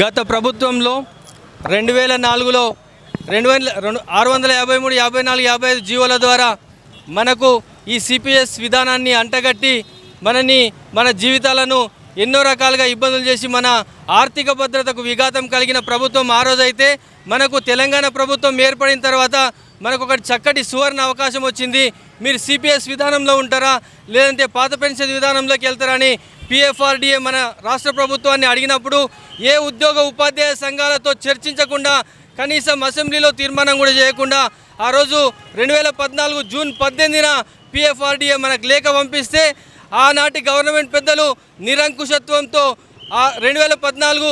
గత ప్రభుత్వంలో రెండు వేల నాలుగులో రెండు వేల రెండు ఆరు వందల యాభై మూడు యాభై నాలుగు యాభై ఐదు జీవోల ద్వారా మనకు ఈ సిపిఎస్ విధానాన్ని అంటగట్టి మనని మన జీవితాలను ఎన్నో రకాలుగా ఇబ్బందులు చేసి మన ఆర్థిక భద్రతకు విఘాతం కలిగిన ప్రభుత్వం ఆ రోజైతే మనకు తెలంగాణ ప్రభుత్వం ఏర్పడిన తర్వాత మనకు ఒక చక్కటి సువర్ణ అవకాశం వచ్చింది. మీరు సిపిఎస్ విధానంలో ఉంటారా? లేదంటే పాత పెన్షన్ విధానంలోకి వెళ్తారని పిఎఫ్ఆర్డిఏ మన రాష్ట్ర ప్రభుత్వాన్ని అడిగినప్పుడు ఏ ఉద్యోగ ఉపాధ్యాయ సంఘాలతో చర్చించకుండా కనీసం అసెంబ్లీలో తీర్మానం కూడా చేయకుండా ఆ రోజు రెండు వేల పద్నాలుగు జూన్ పద్దెనిమిదిన పిఎఫ్ఆర్డిఏ మనకు లేఖ పంపిస్తే ఆనాటి గవర్నమెంట్ పెద్దలు నిరంకుశత్వంతో ఆ రెండు వేల పద్నాలుగు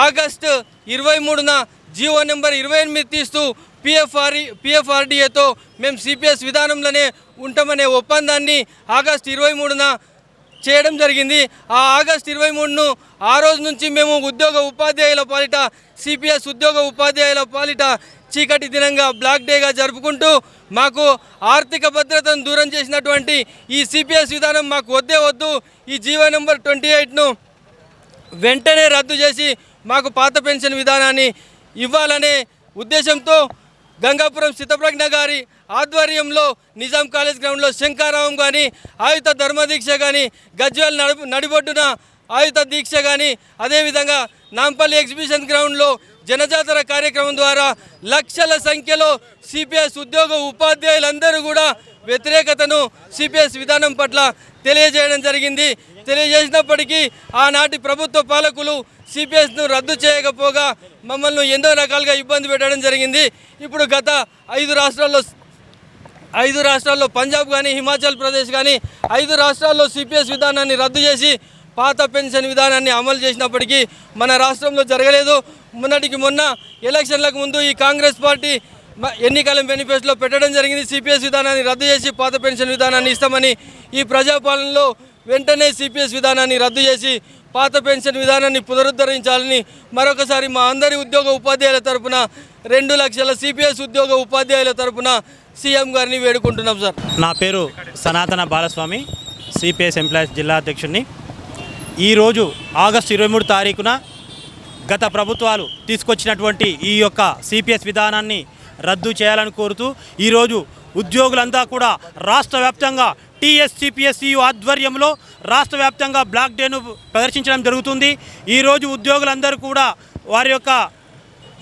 ఆగస్టు ఇరవై మూడున జీవో నెంబర్ ఇరవై ఎనిమిది తీస్తూ పిఎఫ్ఆర్ఈ పిఎఫ్ఆర్డిఏతో మేము సిపిఎస్ విధానంలోనే ఉంటామనే ఒప్పందాన్ని ఆగస్టు ఇరవై మూడున చేయడం జరిగింది. ఆ ఆగస్ట్ ఇరవై మూడును ఆ రోజు నుంచి మేము ఉద్యోగ ఉపాధ్యాయుల పాలిట సిపిఎస్ ఉద్యోగ ఉపాధ్యాయుల పాలిట చీకటి దినంగా బ్లాక్ డేగా జరుపుకుంటూ మాకు ఆర్థిక భద్రతను దూరం చేసినటువంటి ఈ సిపిఎస్ విధానం మాకు వద్దే వద్దు. ఈ జీవో నెంబర్ ట్వంటీ ఎయిట్ను వెంటనే రద్దు చేసి మాకు పాత పెన్షన్ విధానాన్ని ఇవ్వాలనే ఉద్దేశంతో గంగాపురం సిద్ధప్రజ్ఞ గారి ఆధ్వర్యంలో నిజాం కాలేజ్ గ్రౌండ్లో శంకారావం కానీ ఆయుధ ధర్మదీక్ష కానీ గజ్వేల్ నడుపు నడిబొడ్డున ఆయుధ దీక్ష కానీ అదేవిధంగా నాంపల్లి ఎగ్జిబిషన్ గ్రౌండ్లో జనజాతర కార్యక్రమం ద్వారా లక్షల సంఖ్యలో సిపిఎస్ ఉద్యోగ ఉపాధ్యాయులందరూ కూడా వ్యతిరేకతను సిపిఎస్ విధానం పట్ల తెలియజేయడం జరిగింది. తెలియజేసినప్పటికీ ఆనాటి ప్రభుత్వ పాలకులు సిపిఎస్ను రద్దు చేయకపోగా మమ్మల్ని ఎన్నో రకాలుగా ఇబ్బంది పెట్టడం జరిగింది. ఇప్పుడు గత ఐదు రాష్ట్రాల్లో ఐదు రాష్ట్రాల్లో పంజాబ్ కానీ హిమాచల్ ప్రదేశ్ కానీ ఐదు రాష్ట్రాల్లో సిపిఎస్ విధానాన్ని రద్దు చేసి పాత పెన్షన్ విధానాన్ని అమలు చేసినప్పటికీ మన రాష్ట్రంలో జరగలేదు. మొన్నటికి మొన్న ఎలక్షన్లకు ముందు ఈ కాంగ్రెస్ పార్టీ ఎన్నికల మేనిఫెస్టోలో పెట్టడం జరిగింది. సిపిఎస్ విధానాన్ని రద్దు చేసి పాత పెన్షన్ విధానాన్ని ఇస్తామని ఈ ప్రజాపాలనలో వెంటనే సిపిఎస్ విధానాన్ని రద్దు చేసి పాత పెన్షన్ విధానాన్ని పునరుద్ధరించాలని మరొకసారి మా అందరి ఉద్యోగ ఉపాధ్యాయుల తరపున రెండు లక్షల సిపిఎస్ ఉద్యోగ ఉపాధ్యాయుల తరపున సీఎం గారిని వేడుకుంటున్నాం సార్. నా పేరు సనాతన బాలస్వామి సిపిఎస్ ఎంప్లాయీస్ జిల్లా అధ్యక్షుడిని. ఈరోజు ఆగస్టు ఇరవై మూడు తారీఖున గత ప్రభుత్వాలు తీసుకొచ్చినటువంటి ఈ యొక్క సిపిఎస్ విధానాన్ని రద్దు చేయాలని కోరుతూ ఈరోజు ఉద్యోగులంతా కూడా రాష్ట్ర వ్యాప్తంగా టీఎస్సిపిఎస్సియు ఆధ్వర్యంలో రాష్ట్ర వ్యాప్తంగా బ్లాక్ డేను ప్రదర్శించడం జరుగుతుంది. ఈరోజు ఉద్యోగులందరూ కూడా వారి యొక్క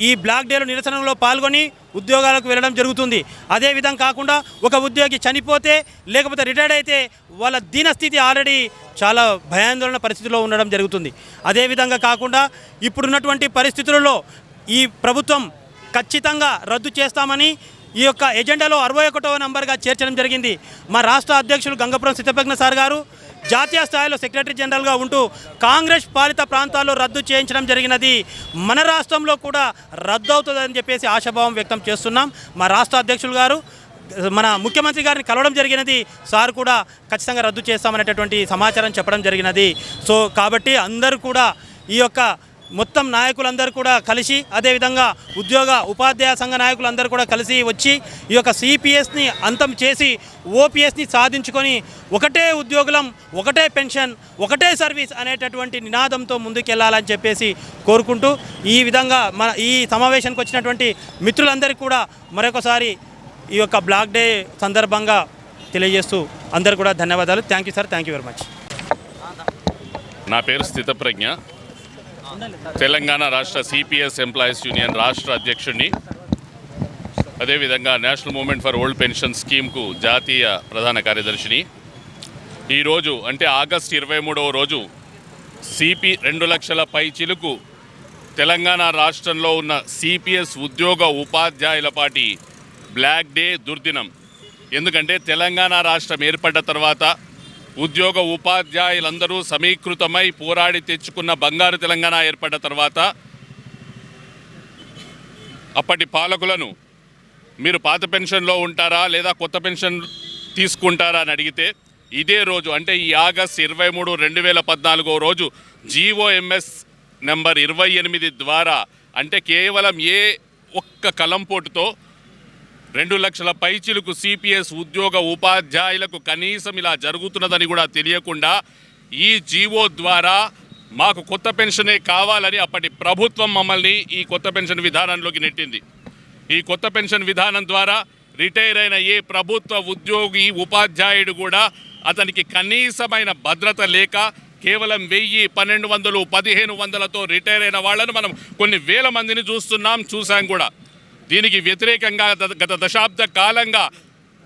ఈ బ్లాక్ డేలో నిరసనలో పాల్గొని ఉద్యోగాలకు వెళ్ళడం జరుగుతుంది. అదేవిధంగా కాకుండా ఒక ఉద్యోగి చనిపోతే లేకపోతే రిటైర్డ్ అయితే వాళ్ళ దీనస్థితి ఆల్రెడీ చాలా భయాందోళన పరిస్థితిలో ఉండడం జరుగుతుంది. అదేవిధంగా కాకుండా ఇప్పుడున్నటువంటి పరిస్థితులలో ఈ ప్రభుత్వం ఖచ్చితంగా రద్దు చేస్తామని ఈ యొక్క ఎజెండాలో అరవై ఒకటవ నంబర్గా చేర్చడం జరిగింది. మా రాష్ట్ర అధ్యక్షులు గంగపురం సిద్ధప్రజ్ఞ సార్ గారు జాతీయ స్థాయిలో సెక్రటరీ జనరల్గా ఉంటూ కాంగ్రెస్ పాలిత ప్రాంతాల్లో రద్దు చేయించడం జరిగినది మన రాష్ట్రంలో కూడా రద్దు అవుతుందని చెప్పేసి ఆశాభావం వ్యక్తం చేస్తున్నాం. మా రాష్ట్ర అధ్యక్షులు గారు మన ముఖ్యమంత్రి గారిని కలవడం జరిగినది సార్ కూడా ఖచ్చితంగా రద్దు చేస్తామనేటటువంటి సమాచారం చెప్పడం జరిగినది. సో కాబట్టి అందరూ కూడా ఈ యొక్క మొత్తం నాయకులందరూ కూడా కలిసి అదేవిధంగా ఉద్యోగ ఉపాధ్యాయ సంఘ నాయకులందరూ కూడా కలిసి వచ్చి ఈ యొక్క సిపిఎస్ని అంతం చేసి ఓపీఎస్ని సాధించుకొని ఒకటే ఉద్యోగులం ఒకటే పెన్షన్ ఒకటే సర్వీస్ అనేటటువంటి నినాదంతో ముందుకెళ్ళాలని చెప్పేసి కోరుకుంటూ ఈ విధంగా మన ఈ సమావేశానికి వచ్చినటువంటి మిత్రులందరికీ కూడా మరొకసారి ఈ యొక్క బ్లాక్ డే సందర్భంగా తెలియజేస్తూ అందరు కూడా ధన్యవాదాలు. Thank you sir thank you very much నా పేరు స్థితప్రజ్ఞ. తెలంగాణ రాష్ట్ర సిపిఎస్ ఎంప్లాయీస్ యూనియన్ రాష్ట్ర అధ్యక్షుడిని. అదేవిధంగా national movement for old pension స్కీమ్కు జాతీయ ప్రధాన కార్యదర్శిని. ఈరోజు అంటే ఆగస్ట్ ఇరవై మూడవ రోజు సిపి రెండు లక్షల పై చిలుకు తెలంగాణ రాష్ట్రంలో ఉన్న సిపిఎస్ ఉద్యోగ ఉపాధ్యాయుల పాటి బ్లాక్ డే దుర్దినం. ఎందుకంటే తెలంగాణ రాష్ట్రం ఏర్పడ్డ తర్వాత ఉద్యోగ ఉపాధ్యాయులందరూ సమీకృతమై పోరాడి తెచ్చుకున్న బంగారు తెలంగాణ ఏర్పడ్డ తర్వాత అప్పటి పాలకులను మీరు పాత పెన్షన్లో ఉంటారా లేదా కొత్త పెన్షన్ తీసుకుంటారా అని అడిగితే ఇదే రోజు అంటే ఈ ఆగస్ట్ ఇరవై మూడు రెండు వేల పద్నాలుగో రోజు జీఓఎంఎస్ నెంబర్ ఇరవై ఎనిమిది ద్వారా అంటే కేవలం ఏ ఒక్క కలంపోటుతో రెండు లక్షల పైచిలకు సిపిఎస్ ఉద్యోగ ఉపాధ్యాయులకు కనీసం ఇలా జరుగుతున్నదని కూడా తెలియకుండా ఈ జీవో ద్వారా మాకు కొత్త పెన్షనే కావాలని అప్పటి ప్రభుత్వం మమ్మల్ని ఈ కొత్త పెన్షన్ విధానంలోకి నెట్టింది. ఈ కొత్త పెన్షన్ విధానం ద్వారా రిటైర్ అయిన ఏ ప్రభుత్వ ఉద్యోగి ఉపాధ్యాయుడు కూడా అతనికి కనీసమైన భద్రత లేక కేవలం వెయ్యి పన్నెండు వందలు పదిహేను వందలతో రిటైర్ అయిన వాళ్ళను మనం కొన్ని వేల మందిని చూస్తున్నాం చూసాం కూడా. దీనికి వ్యతిరేకంగా గత- దశాబ్ద కాలంగా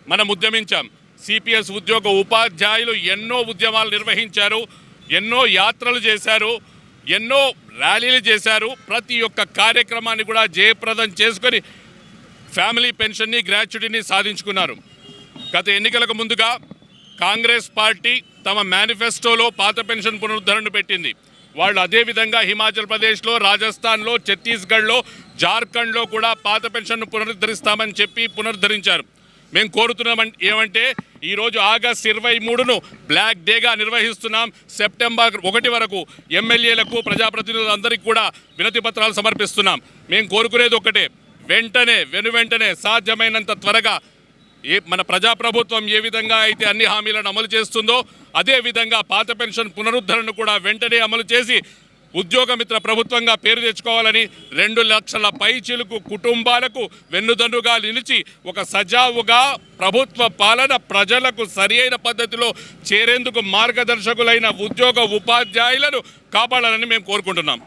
మనం ఉద్యమించాం. సిపిఎస్ ఉద్యోగ ఉపాధ్యాయులు ఎన్నో ఉద్యమాలు నిర్వహించారు ఎన్నో యాత్రలు చేశారు ఎన్నో ర్యాలీలు చేశారు. ప్రతి ఒక్క కార్యక్రమాన్ని కూడా జయప్రదం చేసుకొని ఫ్యామిలీ పెన్షన్ని గ్రాట్యుటీని సాధించుకున్నారు. గత ఎన్నికలకు ముందుగా కాంగ్రెస్ పార్టీ తమ మేనిఫెస్టోలో పాత పెన్షన్ పునరుద్ధరణ పెట్టింది. వాళ్ళు అదేవిధంగా హిమాచల్ ప్రదేశ్లో రాజస్థాన్లో ఛత్తీస్గఢ్లో జార్ఖండ్లో కూడా పాత పెన్షన్ను పునరుద్ధరిస్తామని చెప్పి పునరుద్ధరించారు. మేము కోరుతున్నాం ఏమంటే ఈరోజు ఆగస్ట్ ఇరవై మూడును బ్లాక్ డేగా నిర్వహిస్తున్నాం. సెప్టెంబర్ ఒకటి వరకు ఎమ్మెల్యేలకు ప్రజాప్రతినిధులందరికీ కూడా వినతి పత్రాలు సమర్పిస్తున్నాం. మేము కోరుకునేది ఒకటే వెంటనే వెను వెంటనే సాధ్యమైనంత త్వరగా ఏ మన ప్రజాప్రభుత్వం ఏ విధంగా అయితే అన్ని హామీలను అమలు చేస్తుందో అదే విధంగా పాత పెన్షన్ పునరుద్ధరణను కూడా వెంటనే అమలు చేసి ఉద్యోగమిత్ర ప్రభుత్వంగా పేరు తెచ్చుకోవాలని రెండు లక్షల పైచిలుకు కుటుంబాలకు వెన్నుదన్నుగా నిలిచి ఒక సజావుగా ప్రభుత్వ పాలన ప్రజలకు సరియైన పద్ధతిలో చేరేందుకు మార్గదర్శకులైన ఉద్యోగ ఉపాధ్యాయులను కాపాడాలని మేము కోరుకుంటున్నాం.